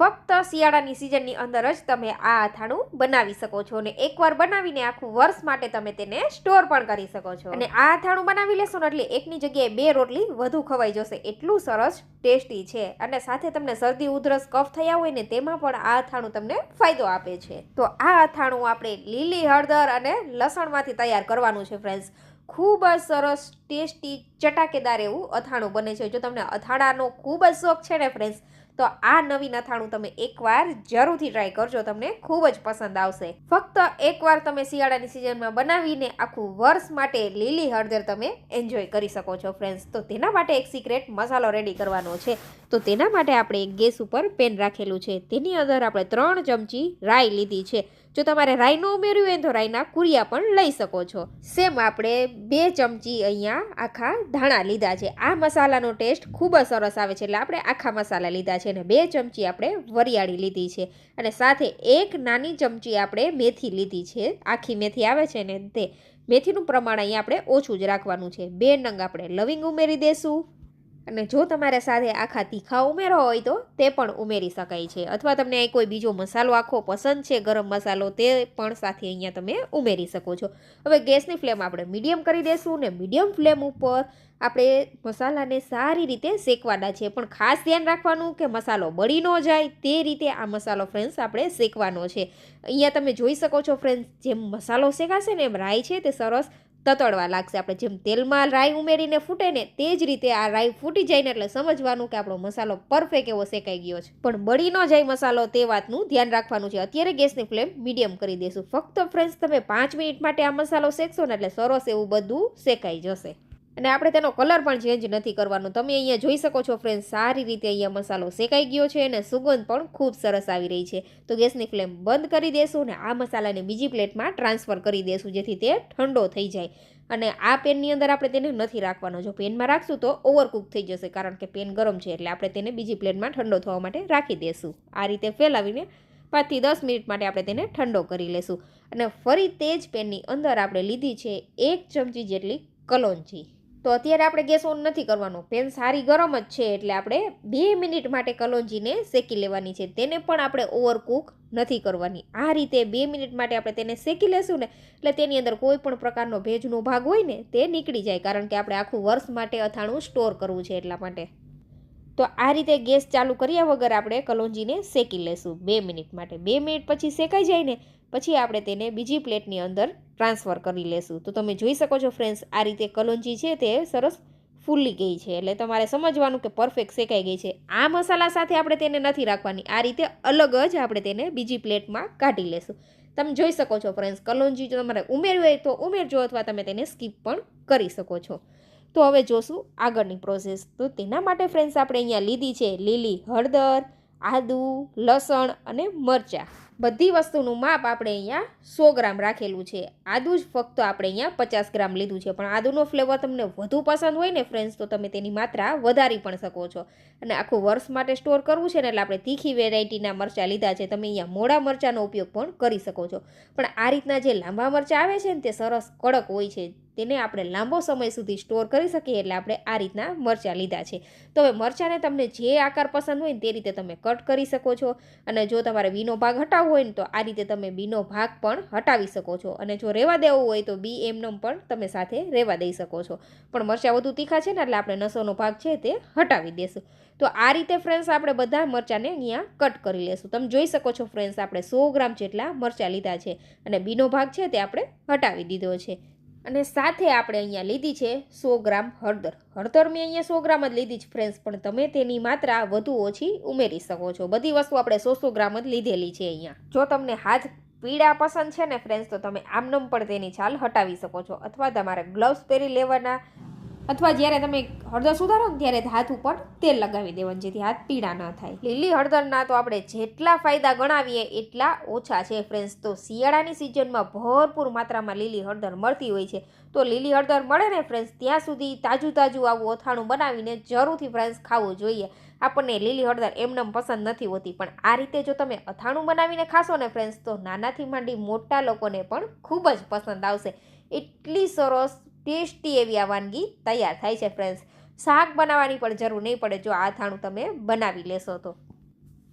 ફક્ત શિયાળાની સિઝનની અંદર જ તમે આ અથાણું બનાવી શકો છો અને એકવાર બનાવીને આખું વર્ષ માટે તમે તેને સ્ટોર પણ કરી શકો છો. અને આ અથાણું બનાવી લેશો ને એટલે એકની જગ્યાએ બે રોટલી વધુ ખવાઈ જશે. એટલું સરસ ટેસ્ટી છે અને સાથે તમને શરદી, ઉધરસ, કફ થયા હોય ને તેમાં પણ આ અથાણું તમને ફાયદો આપે છે. તો આ અથાણું આપણે લીલી, હળદર અને લસણમાંથી તૈયાર કરવાનું છે ફ્રેન્ડ્સ ખૂબ જ સરસ, ટેસ્ટી, ચટાકેદાર એવું અથાણું બને છે. જો તમને અથાણાનો ખૂબ જ શોખ છે ને ફ્રેન્ડ્સ તો આ નવી નથાણું તમે એકવાર જરૂરથી ટ્રાય કરજો, તમને ખૂબ જ પસંદ આવશે. ફક્ત એકવાર તમે શિયાળાની સિઝનમાં બનાવીને આખું વર્ષ માટે લીલી હળદર તમે એન્જોય કરી શકો છો ફ્રેન્ડ્સ તો તેના માટે એક સિક્રેટ મસાલો રેડી કરવાનો છે. તો તેના માટે આપણે ગેસ ઉપર પેન રાખેલું છે. તેની અંદર આપણે ત્રણ ચમચી રાઈ લીધી છે. જો તમારે રાઈનું ઉમેર્યું હોય તો રાઈના કુરિયા પણ લઈ શકો છો. સેમ આપણે બે ચમચી અહીંયા આખા ધાણા લીધા છે. આ મસાલાનો ટેસ્ટ ખૂબ જ સરસ આવે છે એટલે આપણે આખા મસાલા લીધા છે અને બે ચમચી આપણે વરિયાળી લીધી છે. અને સાથે એક નાની ચમચી આપણે મેથી લીધી છે. આખી મેથી આવે છે ને તે મેથીનું પ્રમાણ અહીંયા આપણે ઓછું જ રાખવાનું છે. બે નંગ આપણે લવિંગ ઉમેરી દેશું. અને જો તમારે સાથે આખા તીખા ઉમેરો હોય તો તે પણ ઉમેરી શકાય છે. અથવા તમને કોઈ બીજો મસાલો આખો પસંદ છે, ગરમ મસાલો, તે પણ સાથે અહીંયા તમે ઉમેરી શકો છો. હવે ગેસની ફ્લેમ આપણે મીડિયમ કરી દઈશું ને મીડિયમ ફ્લેમ ઉપર આપણે મસાલાને સારી રીતે શેકવાના છે. પણ ખાસ ધ્યાન રાખવાનું કે મસાલો બળી ન જાય તે રીતે આ મસાલો ફ્રેન્ડ્સ આપણે શેકવાનો છે. અહીંયા તમે જોઈ શકો છો ફ્રેન્ડ્સ, જેમ મસાલો શેકાશે ને એમ રાઈ છે તે સરસ તતડવા લાગશે. આપણે જેમ તેલમાં રાઈ ઉમેરીને ફૂટે ને તે જ રીતે આ રાઈ ફૂટી જાય ને એટલે સમજવાનું કે આપણો મસાલો પરફેક્ટ એવો શેકાઈ ગયો છે. પણ બળી ન જાય મસાલો તે વાતનું ધ્યાન રાખવાનું છે. અત્યારે ગેસની ફ્લેમ મીડિયમ કરી દઈશું. ફક્ત ફ્રેન્ડ્સ તમે પાંચ મિનિટ માટે આ મસાલો શેકશો ને એટલે સરસ એવું બધું શેકાઈ જશે. અને આપણે તેનો કલર પણ ચેન્જ નથી કરવાનો. તમે અહીંયા જોઈ શકો છો ફ્રેન્ડ સારી રીતે અહીંયા મસાલો શેકાઈ ગયો છે અને સુગંધ પણ ખૂબ સરસ આવી રહી છે. તો ગેસની ફ્લેમ બંધ કરી દેશું અને આ મસાલાને બીજી પ્લેટમાં ટ્રાન્સફર કરી દેશું જેથી તે ઠંડો થઈ જાય. અને આ પેનની અંદર આપણે તેને નથી રાખવાનો. જો પેનમાં રાખશું તો ઓવરકુક થઈ જશે કારણ કે પેન ગરમ છે એટલે આપણે તેને બીજી પ્લેટમાં ઠંડો થવા માટે રાખી દેશું. આ રીતે ફેલાવીને પાંચથી દસ મિનિટ માટે આપણે તેને ઠંડો કરી લેશું. અને ફરી તે જ પેનની અંદર આપણે લીધી છે એક ચમચી જેટલી કલોંજી. તો અત્યારે આપણે ગેસ ઓન નથી કરવાનો. પેન સારી ગરમ જ છે એટલે આપણે બે મિનિટ માટે કલોંજીને શેકી લેવાની છે. તેને પણ આપણે ઓવરકુક નથી કરવાની. આ રીતે બે મિનિટ માટે આપણે તેને શેકી લેશું ને, એટલે તેની અંદર કોઈ પણ પ્રકારનો ભેજનો ભાગ હોય ને, તે નીકળી જાય. કારણ કે આપણે આખું વર્ષ માટે અથાણું સ્ટોર કરવું છે એટલા માટે. તો આ રીતે ગેસ ચાલુ કર્યા વગર આપણે કલોંજીને શેકી લેશું બે મિનિટ માટે. બે મિનિટ પછી શેકાઈ જાય ને પછી આપણે તેને બીજી પ્લેટની અંદર ટ્રાન્સફર કરી લેશું. તો તમે જોઈ શકો છો ફ્રેન્ડ્સ, આ રીતે કલોંજી છે તે સરસ ફૂલી ગઈ છે. એટલે તમારે સમજવાનું કે પરફેક્ટ શેકાઈ ગઈ છે. આ મસાલા સાથે આપણે તેને નથી રાખવાની. આ રીતે અલગ જ આપણે તેને બીજી પ્લેટમાં કાઢી લેશું. તમે જોઈ શકો છો ફ્રેન્ડ્સ, કલોંજી જો તમારે ઉમેરવી હોય તો ઉમેરજો અથવા તમે તેને સ્કીપ પણ કરી શકો છો. તો હવે જોશું આગળની પ્રોસેસ. તો તેના માટે ફ્રેન્ડ્સ, આપણે અહીંયા લીધી છે લીલી હળદર, આદુ, લસણ અને મરચાં. બધી વસ્તુનું માપ આપણે અહીંયા સો ગ્રામ રાખેલું છે. આદું જ ફક્ત આપણે અહીંયા પચાસ ગ્રામ લીધું છે. પણ આદુનો ફ્લેવર તમને વધુ પસંદ હોય ને ફ્રેન્ડ્સ તો તમે તેની માત્રા વધારી પણ શકો છો. અને આખું વર્ષ માટે સ્ટોર કરવું છે ને એટલે આપણે તીખી વેરાયટીના મરચાં લીધા છે. તમે અહીંયા મોડા મરચાંનો ઉપયોગ પણ કરી શકો છો. પણ આ રીતના જે લાંબા મરચાં આવે છે ને તે સરસ કડક હોય છે. તેને આપણે લાંબો સમય સુધી સ્ટોર કરી શકીએ એટલે આપણે આ રીતના મરચાં લીધા છે. તો હવે મરચાંને તમને જે આકાર પસંદ હોય ને તે રીતે તમે કટ કરી શકો છો અને જો તમારે બીનો ભાગ હટાવવો હોય ને તો આ રીતે તમે બીનો ભાગ પણ હટાવી શકો છો. અને જો રહેવા દેવો હોય તો બી એમનેમ પણ તમે સાથે રહેવા દઈ શકો છો. પણ મરચાં વધુ તીખા છે ને એટલે આપણે નસોનો ભાગ છે તે હટાવી દેશું. તો આ રીતે ફ્રેન્ડ્સ આપણે બધા મરચાંને અહીંયા કટ કરી લેશું. તમે જોઈ શકો છો ફ્રેન્ડ્સ, આપણે સો ગ્રામ જેટલા મરચાં લીધા છે અને બીનો ભાગ છે તે આપણે હટાવી દીધો છે. અને સાથે આપણે અહીંયા લીધી છે સો ગ્રામ હળદર. હળદર મેં અહીંયા સો ગ્રામ જ લીધી છે ફ્રેન્ડ્સ પણ તમે તેની માત્રા વધુ ઓછી ઉમેરી શકો છો. બધી વસ્તુ આપણે સો સો ગ્રામ જ લીધેલી છે અહીંયા. જો તમને હાથ પીળા પસંદ છે ને ફ્રેન્ડ્સ તો તમે આમનમ પણ તેની છાલ હટાવી શકો છો. અથવા તમારે ગ્લવ્સ પહેરી લેવાના અથવા જ્યારે તમે હળદર સુધારો ને ત્યારે હાથ ઉપર તેલ લગાવી દેવાનું, જેથી હાથ પીળા ન થાય. લીલી હળદરના તો આપણે જેટલા ફાયદા ગણાવીએ એટલા ઓછા છે ફ્રેન્ડ્સ તો શિયાળાની સિઝનમાં ભરપૂર માત્રામાં લીલી હળદર મળતી હોય છે. તો લીલી હળદર મળે ને ફ્રેન્ડ્સ ત્યાં સુધી તાજું તાજું આવું અથાણું બનાવીને જરૂરથી ફ્રેન્ડ્સ ખાવું જોઈએ. આપણને લીલી હળદર એમનેમ પસંદ નથી હોતી, પણ આ રીતે જો તમે અથાણું બનાવીને ખાશો ને ફ્રેન્ડ્સ તો નાનાથી માંડી મોટા લોકોને પણ ખૂબ જ પસંદ આવશે. એટલી સરસ ટેસ્ટી એવી આ વાનગી તૈયાર થાય છે ફ્રેન્ડ્સ શાક બનાવવાની પણ જરૂર નહીં પડે જો આ થાણું તમે બનાવી લેશો તો.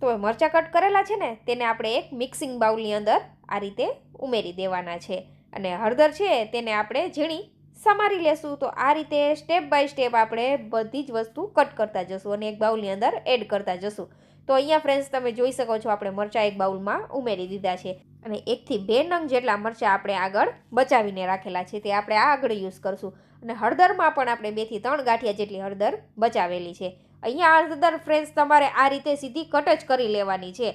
તો મરચાં કટ કરેલા છે ને, તેને આપણે એક મિક્સિંગ બાઉલની અંદર આ રીતે ઉમેરી દેવાના છે. અને હળદર છે તેને આપણે ઝીણી સમારી લેશું તો આ રીતે સ્ટેપ બાય સ્ટેપ આપણે બધી જ વસ્તુ કટ કરતા જશું અને એક બાઉલની અંદર એડ કરતા જશું. તો અહીંયા ફ્રેન્ડ્સ તમે જોઈ શકો છો આપણે મરચાં એક બાઉલમાં ઉમેરી દીધા છે. અને એકથી બે નંગ જેટલા મરચાં આપણે આગળ બચાવીને રાખેલા છે, તે આપણે આ આગળ યુઝ કરશું. અને હળદરમાં પણ આપણે બેથી ત્રણ ગાંઠિયા જેટલી હળદર બચાવેલી છે. અહીંયા હળદર ફ્રેન્ડ્સ તમારે આ રીતે સીધી કટ જ કરી લેવાની છે.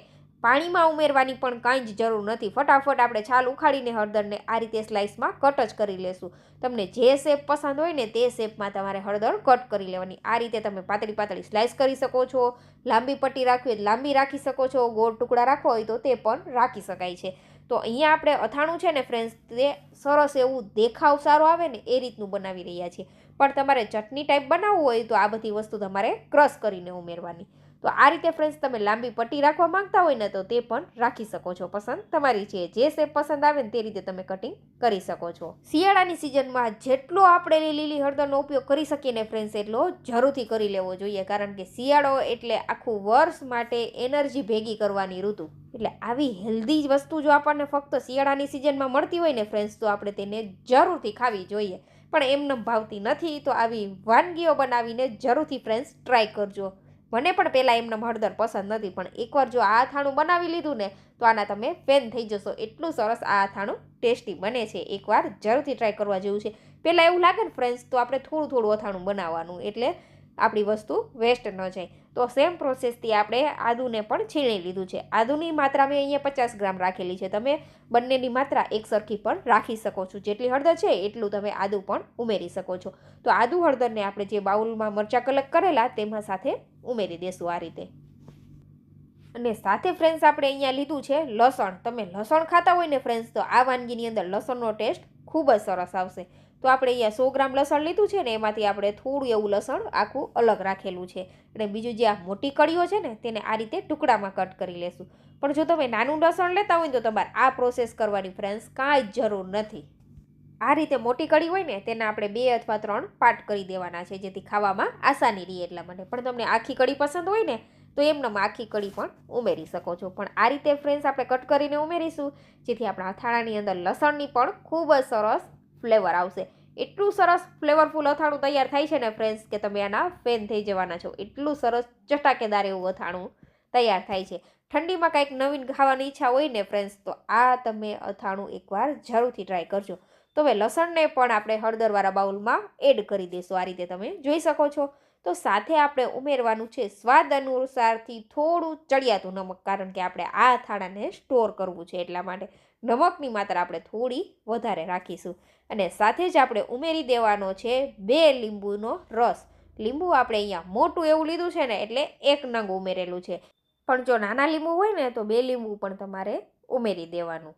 પાણીમાં ઉમેરવાની પણ કાંઈ જ જરૂર નથી. ફટાફટ આપણે છાલ ઉખાડીને હળદરને આ રીતે સ્લાઇસમાં કટ જ કરી લેશું. તમને જે શેપ પસંદ હોય ને તે શેપમાં તમારે હળદર કટ કરી લેવાની. આ રીતે તમે પાતળી પાતળી સ્લાઇસ કરી શકો છો. લાંબી પટ્ટી રાખવી હોય લાંબી રાખી શકો છો. ગોળ ટુકડા રાખવા હોય તો તે પણ રાખી શકાય છે. તો અહીંયા આપણે અથાણું છે ને ફ્રેન્ડ્સ તે સરસ એવું દેખાવ સારો આવે ને એ રીતનું બનાવી રહ્યા છીએ. પણ તમારે ચટણી ટાઈપ બનાવવું હોય તો આ બધી વસ્તુ તમારે ક્રશ કરીને ઉમેરવાની. તો આ રીતે ફ્રેન્ડ્સ તમે લાંબી પટ્ટી રાખવા માંગતા હોય ને તો તે પણ રાખી શકો છો. પસંદ તમારી છે જે શેપ પસંદ આવે ને તે રીતે તમે કટિંગ કરી શકો છો. શિયાળાની સિઝનમાં જેટલો આપણે લીલી હળદરનો ઉપયોગ કરી શકીએ ને ફ્રેન્ડ્સ એટલો જરૂરથી કરી લેવો જોઈએ. કારણ કે શિયાળો એટલે આખું વર્ષ માટે એનર્જી ભેગી કરવાની ઋતુ. એટલે આવી હેલ્ધી વસ્તુ જો આપણને ફક્ત શિયાળાની સિઝનમાં મળતી હોય ને ફ્રેન્ડ્સ તો આપણે તેને જરૂરથી ખાવી જોઈએ. પણ એમને ભાવતી નથી, તો આવી વાનગીઓ બનાવીને જરૂરથી ફ્રેન્ડ્સ ટ્રાય કરજો. મને પણ પહેલાં એમને હળદર પસંદ નથી, પણ એકવાર જો આ અથાણું બનાવી લીધું ને, તો આના તમે ફેન થઈ જશો. એટલું સરસ આ અથાણું ટેસ્ટી બને છે. એકવાર જરૂરથી ટ્રાય કરવા જેવું છે. પહેલાં એવું લાગે ને ફ્રેન્ડ્સ તો આપણે થોડું થોડું અથાણું બનાવવાનું, એટલે આપણી વસ્તુ વેસ્ટ ન જાય. તો સેમ પ્રોસેસથી આપણે આદુને પણ છીણી લીધું છે. આદુની માત્રા મેં અહીંયા પચાસ ગ્રામ રાખેલી છે. તમે બંનેની માત્રા એક સરખી પણ રાખી શકો છો. જેટલી હળદર છે એટલું તમે આદુ પણ ઉમેરી શકો છો. તો આદુ હળદરને આપણે જે બાઉલમાં મરચાં કલક કરેલા તેમાં સાથે ઉમેરી દેશું આ રીતે. અને સાથે ફ્રેન્ડ્સ આપણે અહીંયા લીધું છે લસણ. તમે લસણ ખાતા હોય ને ફ્રેન્ડ્સ તો આ વાનગીની અંદર લસણનો ટેસ્ટ ખૂબ જ સરસ આવશે. તો આપણે અહીંયા સો ગ્રામ લસણ લીધું છે ને એમાંથી આપણે થોડું એવું લસણ આખું અલગ રાખેલું છે. અને બીજું જે આ મોટી કળીઓ છે ને તેને આ રીતે ટુકડામાં કટ કરી લેશું. પણ જો તમે નાનું લસણ લેતા હોય તો તમારે આ પ્રોસેસ કરવાની ફ્રેન્ડ્સ કાંઈ જરૂર નથી. આ રીતે મોટી કળી હોય ને તેના આપણે બે અથવા ત્રણ પાર્ટ કરી દેવાના છે, જેથી ખાવામાં આસાની રહે એટલા માટે. પણ તમને આખી કળી પસંદ હોય ને તો એમનામાં આખી કળી પણ ઉમેરી શકો છો. પણ આ રીતે ફ્રેન્ડ્સ આપણે કટ કરીને ઉમેરીશું, જેથી આપણા અથાણાની અંદર લસણની પણ ખૂબ જ સરસ ફ્લેવર આવશે. એટલું સરસ ફ્લેવરફુલ અથાણું તૈયાર થાય છે ને ફ્રેન્ડ્સ કે તમે આના ફેન થઈ જવાના છો. એટલું સરસ ચટાકેદાર એવું અથાણું તૈયાર થાય છે. ઠંડીમાં કાંઈક નવીન ખાવાની ઈચ્છા હોય ને ફ્રેન્ડ્સ તો આ તમે અથાણું એકવાર જરૂરથી ટ્રાય કરજો. તો હવે લસણને પણ આપણે હળદરવાળા બાઉલમાં એડ કરી દઈશું આ રીતે તમે જોઈ શકો છો. તો સાથે આપણે ઉમેરવાનું છે સ્વાદ અનુસારથી થોડું ચડિયાતું નમક, કારણ કે આપણે આ અથાણાને સ્ટોર કરવું છે એટલા માટે. નમકની માત્રા આપણે થોડી વધારે રાખીશું. અને સાથે જ આપણે ઉમેરી દેવાનો છે બે લીંબુનો રસ. લીંબુ આપણે અહીંયા મોટું એવું લીધું છે ને એટલે એક નંગ ઉમેરેલું છે. પણ જો નાના લીંબુ હોય ને તો બે લીંબુ પણ તમારે ઉમેરી દેવાનું.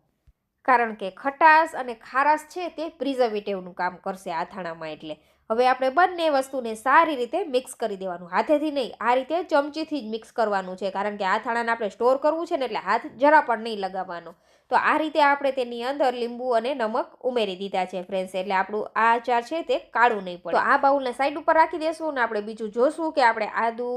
કારણ કે ખટાશ અને ખારાશ છે તે પ્રિઝર્વેટિવનું કામ કરશે આથાણામાં એટલે. હવે આપણે બંને વસ્તુને સારી રીતે મિક્સ કરી દેવાનું. હાથેથી નહીં, આ રીતે ચમચીથી જ મિક્સ કરવાનું છે. કારણ કે આથાણાને આપણે સ્ટોર કરવું છે ને એટલે હાથ જરા પણ નહીં લગાવવાનો. તો આ રીતે આપણે તેની અંદર લીંબુ અને નમક ઉમેરી દીધા છે ફ્રેન્ડ્સ એટલે આપણું આ અચાર છે તે કાળું નહીં પડે. તો આ બાઉલને સાઈડ ઉપર રાખી દેશું અને આપણે બીજું જોશું કે આપણે આદુ,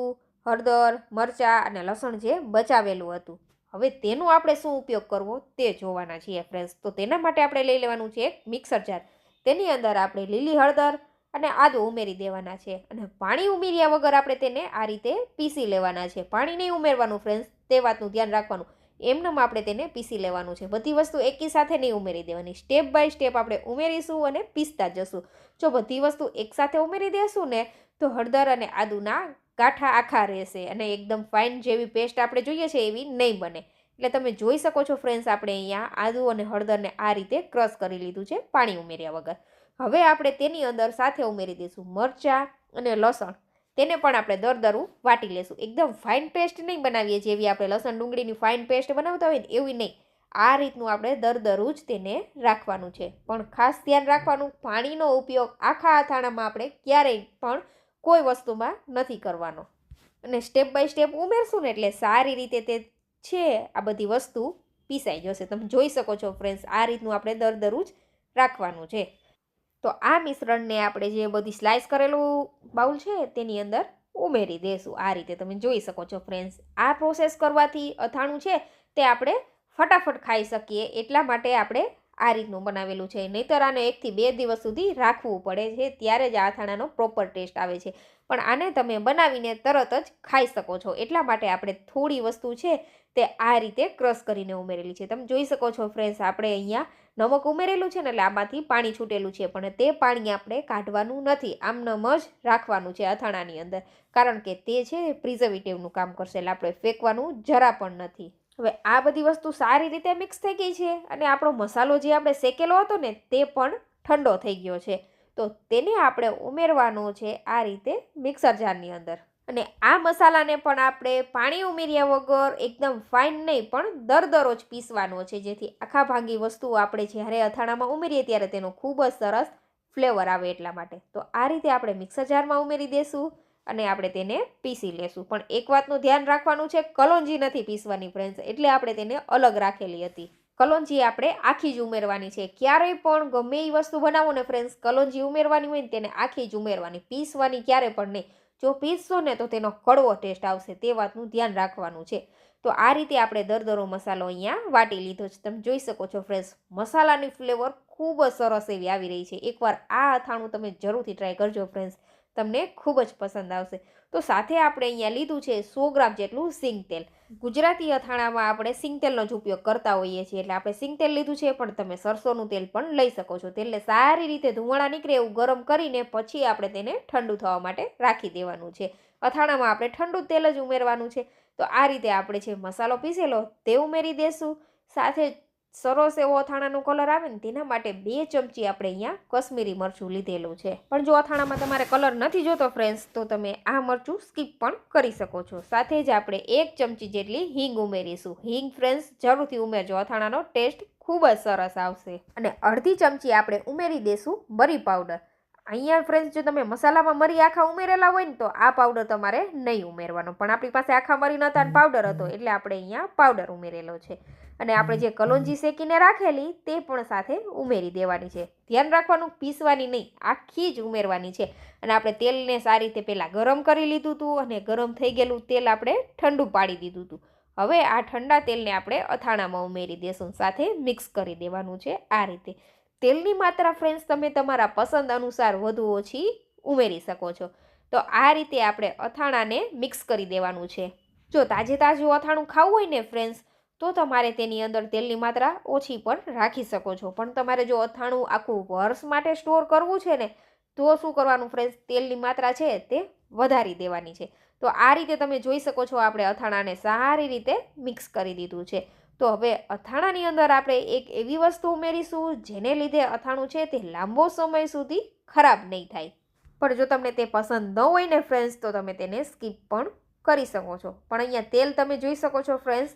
હળદર, મરચાં અને લસણ જે બચાવેલું હતું. હવે તેનો આપણે શું ઉપયોગ કરવો તે જોવાના છીએ ફ્રેન્ડ્સ તો તેના માટે આપણે લઈ લેવાનું છે એક મિક્સર જાર તેની અંદર આપણે લીલી હળદર અને આદુ ઉમેરી દેવાના છે અને પાણી ઉમેર્યા વગર આપણે તેને આ રીતે પીસી લેવાના છે. પાણી નહીં ઉમેરવાનું ફ્રેન્ડ્સ તે વાતનું ધ્યાન રાખવાનું. એમનેમ આપણે તેને પીસી લેવાનું છે. બધી વસ્તુ એકી સાથે નહીં ઉમેરી દેવાની. સ્ટેપ બાય સ્ટેપ આપણે ઉમેરીશું અને પીસતા જશું. જો બધી વસ્તુ એકસાથે ઉમેરી દેશું ને, તો હળદર અને આદુના ગાંઠા આખા રહેશે અને એકદમ ફાઇન જેવી પેસ્ટ આપણે જોઈએ છે એવી નહીં બને. એટલે તમે જોઈ શકો છો ફ્રેન્ડ્સ આપણે અહીંયા આદુ અને હળદરને આ રીતે ક્રશ કરી લીધું છે પાણી ઉમેર્યા વગર. હવે આપણે તેની અંદર સાથે ઉમેરી દઈશું મરચાં અને લસણ. તેને પણ આપણે દરદરું વાટી લેશું. એકદમ ફાઇન પેસ્ટ નહીં બનાવીએ જેવી આપણે લસણ ડુંગળીની ફાઇન પેસ્ટ બનાવતા હોય ને એવી નહીં. આ રીતનું આપણે દરદરું જ તેને રાખવાનું છે. પણ ખાસ ધ્યાન રાખવાનું, પાણીનો ઉપયોગ આખા અથાણામાં આપણે ક્યારેય પણ કોઈ વસ્તુમાં નથી કરવાનો. અને સ્ટેપ બાય સ્ટેપ ઉમેરશું ને એટલે સારી રીતે તે છે, આ બધી વસ્તુ પીસાઈ જશે. તમે જોઈ શકો છો ફ્રેન્ડ્સ આ રીતનું આપણે દરદરું જ રાખવાનું છે. તો આ મિશ્રણને આપણે જે બધી સ્લાઇસ કરેલું બાઉલ છે તેની અંદર ઉમેરી દેશું. આ રીતે તમે જોઈ શકો છો ફ્રેન્ડ્સ આ પ્રોસેસ કરવાથી અથાણું છે તે આપણે ફટાફટ ખાઈ શકીએ. એટલા માટે આપણે આ રીતનું બનાવેલું છે. નહીંતર આને એકથી બે દિવસ સુધી રાખવું પડે છે ત્યારે જ આ અથાણાનો પ્રોપર ટેસ્ટ આવે છે. પણ આને તમે બનાવીને તરત જ ખાઈ શકો છો. એટલા માટે આપણે થોડી વસ્તુ છે તે આ રીતે ક્રશ કરીને ઉમેરેલી છે. તમે જોઈ શકો છો ફ્રેન્ડ્સ આપણે અહીંયા નમક ઉમેરેલું છે ને એટલે આમાંથી પાણી છૂટેલું છે, પણ તે પાણી આપણે કાઢવાનું નથી. આમનમ જ રાખવાનું છે અથાણાની અંદર, કારણ કે તે છે પ્રિઝર્વેટિવનું કામ કરશે એટલે આપણે ફેંકવાનું જરા પણ નથી. હવે આ બધી વસ્તુ સારી રીતે મિક્સ થઈ ગઈ છે અને આપણો મસાલો જે આપણે શેકેલો હતો ને તે પણ ઠંડો થઈ ગયો છે. તો તેને આપણે ઉમેરવાનો છે આ રીતે મિક્સર જારની અંદર. અને આ મસાલાને પણ આપણે પાણી ઉમેર્યા વગર એકદમ ફાઇન નહીં, પણ દરદરો જ પીસવાનો છે. જેથી આખા ભાંગી વસ્તુઓ આપણે જ્યારે અથાણામાં ઉમેરીએ ત્યારે તેનો ખૂબ જ સરસ ફ્લેવર આવે એટલા માટે. તો આ રીતે આપણે મિક્સર જારમાં ઉમેરી દેશું અને આપણે તેને પીસી લેશું. પણ એક વાતનું ધ્યાન રાખવાનું છે, કલોંજી નથી પીસવાની ફ્રેન્ડ્સ એટલે આપણે તેને અલગ રાખેલી હતી. કલોંજી આપણે આખી જ ઉમેરવાની છે. ક્યારેય પણ ગમે એ વસ્તુ બનાવો ને ફ્રેન્ડ્સ કલોંજી ઉમેરવાની હોય ને તેને આખી જ ઉમેરવાની, પીસવાની ક્યારે પણ નહીં. જો પીસશો ને તો તેનો કડવો ટેસ્ટ આવશે તે વાતનું ધ્યાન રાખવાનું છે. તો આ રીતે આપણે દરદરો મસાલો અહીંયા વાટી લીધો છે. તમે જોઈ શકો છો ફ્રેન્ડ્સ, મસાલાની ફ્લેવર ખૂબ જ સરસ એવી આવી રહી છે. એકવાર આ અથાણું તમે જરૂરથી ટ્રાય કરજો ફ્રેન્ડ્સ, તમને ખૂબ જ પસંદ આવશે. તો સાથે આપણે અહીંયા લીધું છે સો ગ્રામ જેટલું સિંગ તેલ. ગુજરાતી અથાણામાં આપણે સિંગ તેલનો જ ઉપયોગ કરતા હોઈએ છીએ. એટલે આપણે સિંગ તેલ લીધું છે, પણ તમે સરસોનું તેલ પણ લઈ શકો છો. તેલને સારી રીતે ધુમાડા નીકળે એવું ગરમ કરીને પછી આપણે તેને ઠંડુ થવા માટે રાખી દેવાનું છે. અથાણામાં આપણે ઠંડુ તેલ જ ઉમેરવાનું છે. તો આ રીતે આપણે જે મસાલો પીસેલો તે ઉમેરી દેશું. સાથે સરસ એવો અથાણાનો કલર આવે ને તેના માટે બે ચમચી આપણે અહીંયા કશ્મીરી મરચું લીધેલું છે. પણ જો અથાણામાં તમારે કલર નથી જોતો ફ્રેન્ડ્સ તો તમે આ મરચું સ્કીપ પણ કરી શકો છો. સાથે જ આપણે એક ચમચી જેટલી હિંગ ઉમેરીશું. હિંગ ફ્રેન્ડ્સ જરૂરથી ઉમેરજો. અથાણાનો ટેસ્ટ ખૂબ જ સરસ આવશે. અને અડધી ચમચી આપણે ઉમેરી દઈશું મરી પાવડર અહીંયા ફ્રેન્ડ્સ જો તમે મસાલામાં મરી આખા ઉમેરેલા હોય ને તો આ પાવડર તમારે નહીં ઉમેરવાનો. પણ આપણી પાસે આખા મરી નતા પાવડર હતો, એટલે આપણે અહીંયા પાવડર ઉમેરેલો છે. અને આપણે જે કલોંજી શેકીને રાખેલી તે પણ સાથે ઉમેરી દેવાની છે. ધ્યાન રાખવાનું, પીસવાની નહીં, આખી જ ઉમેરવાની છે. અને આપણે તેલને સારી રીતે પહેલાં ગરમ કરી લીધું હતું અને ગરમ થઈ ગયેલું તેલ આપણે ઠંડુ પાડી દીધું હતું. હવે આ ઠંડા તેલને આપણે અથાણામાં ઉમેરી દેશું, સાથે મિક્સ કરી દેવાનું છે આ રીતે. તેલની માત્રા ફ્રેન્ડ્સ તમે તમારા પસંદ અનુસાર વધુ ઓછી ઉમેરી શકો છો. તો આ રીતે આપણે અથાણાને મિક્સ કરી દેવાનું છે. જો તાજે તાજું અથાણું ખાવું હોય ને ફ્રેન્ડ્સ તો તમારે તેની અંદર તેલની માત્રા ઓછી પણ રાખી શકો છો. પણ તમારે જો અથાણું આખું વર્ષ માટે સ્ટોર કરવું છે ને, તો શું કરવાનું ફ્રેન્ડ્સ તેલની માત્રા છે તે વધારી દેવાની છે. તો આ રીતે તમે જોઈ શકો છો, આપણે અથાણાને સારી રીતે મિક્સ કરી દીધું છે. તો હવે અથાણાની અંદર આપણે એક એવી વસ્તુ ઉમેરીશું, જેને લીધે અથાણું છે તે લાંબો સમય સુધી ખરાબ નહીં થાય. પણ જો તમને તે પસંદ ન હોય ને ફ્રેન્ડ્સ તો તમે તેને સ્કીપ પણ કરી શકો છો. પણ અહીંયા તેલ તમે જોઈ શકો છો ફ્રેન્ડ્સ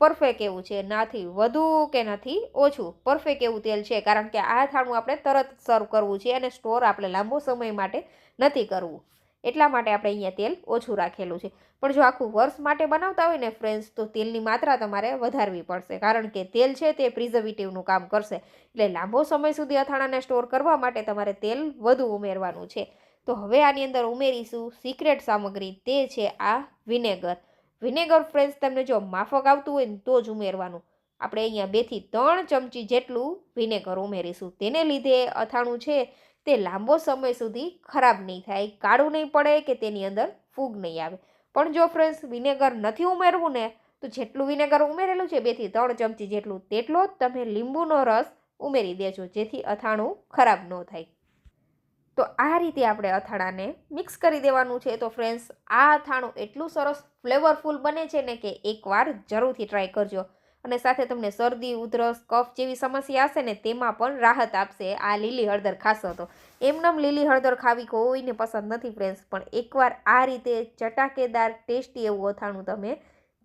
પરફેક્ટ એવું છે. નાથી વધુ કે નથી ઓછું. પરફેક્ટ એવું તેલ છે, કારણ કે આ અથાણું આપણે તરત સર્વ કરવું છે અને સ્ટોર આપણે લાંબો સમય માટે નથી કરવું. એટલા માટે આપણે અહીંયા તેલ ઓછું રાખેલું છે. પણ જો આખું વર્ષ માટે બનાવતા હોય ને ફ્રેન્ડ્સ તો તેલની માત્રા તમારે વધારવી પડશે. કારણ કે તેલ છે તે પ્રિઝર્વેટિવનું કામ કરશે. એટલે લાંબો સમય સુધી અથાણાને સ્ટોર કરવા માટે તમારે તેલ વધુ ઉમેરવાનું છે. તો હવે આની અંદર ઉમેરીશું સિક્રેટ સામગ્રી, તે છે આ વિનેગર વિનેગર ફ્રેન્ડ્સ તમને જો માફક આવતું હોય ને તો જ ઉમેરવાનું. આપણે અહીંયા બેથી ત્રણ ચમચી જેટલું વિનેગર ઉમેરીશું. તેને લીધે અથાણું છે તે લાંબો સમય સુધી ખરાબ નહીં થાય, કાળું નહીં પડે કે તેની અંદર ફૂગ નહીં આવે. પણ જો ફ્રેન્ડ્સ, વિનેગર નથી ઉમેરવું ને, તો જેટલું વિનેગર ઉમેરેલું છે બેથી ત્રણ ચમચી જેટલું, તેટલો જ તમે લીંબુનો રસ ઉમેરી દેજો, જેથી અથાણું ખરાબ ન થાય. તો આ રીતે આપણે અથાણાને મિક્સ કરી દેવાનું છે. તો ફ્રેન્ડ્સ, આ અથાણું એટલું સરસ ફ્લેવરફુલ બને છે ને કે એકવાર જરૂરથી ટ્રાય કરજો. અને સાથે તમને શરદી, ઉધરસ, કફ જેવી સમસ્યા હશે ને તેમાં પણ રાહત આપશે આ લીલી હળદર ખાશો તો એમનેમ લીલી હળદર ખાવી કોઈને પસંદ નથી ફ્રેન્ડ્સ પણ એકવાર આ રીતે ચટાકેદાર, ટેસ્ટી એવું અથાણું તમે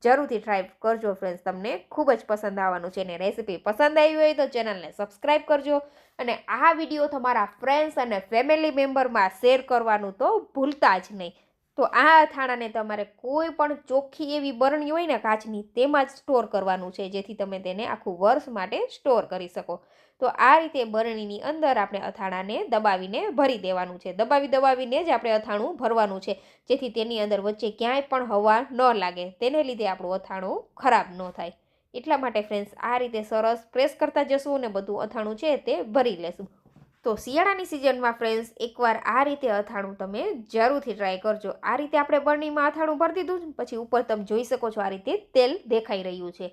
જરૂરથી ટ્રાય કરજો ફ્રેન્ડ્સ તમને ખૂબ જ પસંદ આવવાનું છે અને રેસીપી પસંદ આવી હોય તો ચેનલને સબસ્ક્રાઈબ કરજો અને આ વીડિયો તમારા ફ્રેન્ડ્સ અને ફેમિલી મેમ્બરમાં શેર કરવાનું તો ભૂલતા જ નહીં. તો આ અથાણાને તમારે કોઈ પણ ચોખ્ખી એવી બરણી હોય ને કાચની, તેમાં જ સ્ટોર કરવાનું છે, જેથી તમે તેને આખું વર્ષ માટે સ્ટોર કરી શકો. તો આ રીતે બરણીની અંદર આપણે અથાણાને દબાવીને ભરી દેવાનું છે. દબાવી દબાવીને જ આપણે અથાણું ભરવાનું છે, જેથી તેની અંદર વચ્ચે ક્યાંય પણ હવા ન લાગે. તેને લીધે આપણું અથાણું ખરાબ ન થાય. એટલા માટે ફ્રેન્ડ્સ આ રીતે સરસ પ્રેસ કરતા જશું અને બધું અથાણું છે તે ભરી લેશું. તો શિયાળાની સિઝનમાં ફ્રેન્ડ્સ એકવાર આ રીતે અથાણું તમે જરૂરથી ટ્રાય કરજો. આ રીતે આપણે બરણીમાં અથાણું ભરી દીધું પછી ઉપર તમે જોઈ શકો છો આ રીતે તેલ દેખાઈ રહ્યું છે.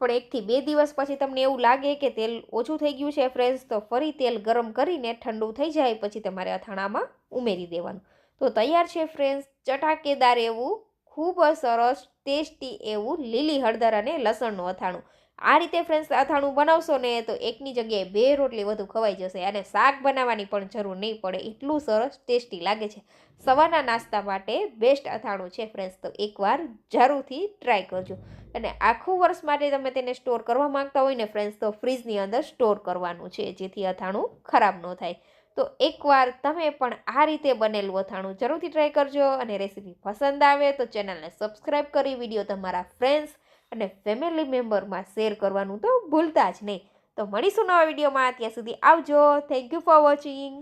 પણ એકથી બે દિવસ પછી તમને એવું લાગે કે તેલ ઓછું થઈ ગયું છે ફ્રેન્ડ્સ તો ફરી તેલ ગરમ કરીને ઠંડુ થઈ જાય, પછી તમારે અથાણામાં ઉમેરી દેવાનું. તો તૈયાર છે ફ્રેન્ડ્સ ચટાકેદાર એવું, ખૂબ સરસ, ટેસ્ટી એવું લીલી હળદર અને લસણનું અથાણું. આ રીતે ફ્રેન્ડ્સ અથાણું બનાવશો ને તો એકની જગ્યાએ બે રોટલી વધુ ખવાઈ જશે અને શાક બનાવવાની પણ જરૂર નહીં પડે. એટલું સરસ ટેસ્ટી લાગે છે. સવારના નાસ્તા માટે બેસ્ટ અથાણું છે ફ્રેન્ડ્સ તો એકવાર જરૂરથી ટ્રાય કરજો. અને આખું વર્ષ માટે તમે તેને સ્ટોર કરવા માંગતા હોય ને ફ્રેન્ડ્સ તો ફ્રીજની અંદર સ્ટોર કરવાનું છે, જેથી અથાણું ખરાબ ન થાય. તો એકવાર તમે પણ આ રીતે બનેલું અથાણું જરૂરથી ટ્રાય કરજો અને રેસીપી પસંદ આવે તો ચેનલને સબસ્ક્રાઈબ કરી વીડિયો તમારા ફ્રેન્ડ્સ અને ફેમિલી મેમ્બરમાં શેર કરવાનું તો ભૂલતા જ નહીં. તો મળીશું નવા વિડીયોમાં ત્યાં સુધી આવજો. Thank you for watching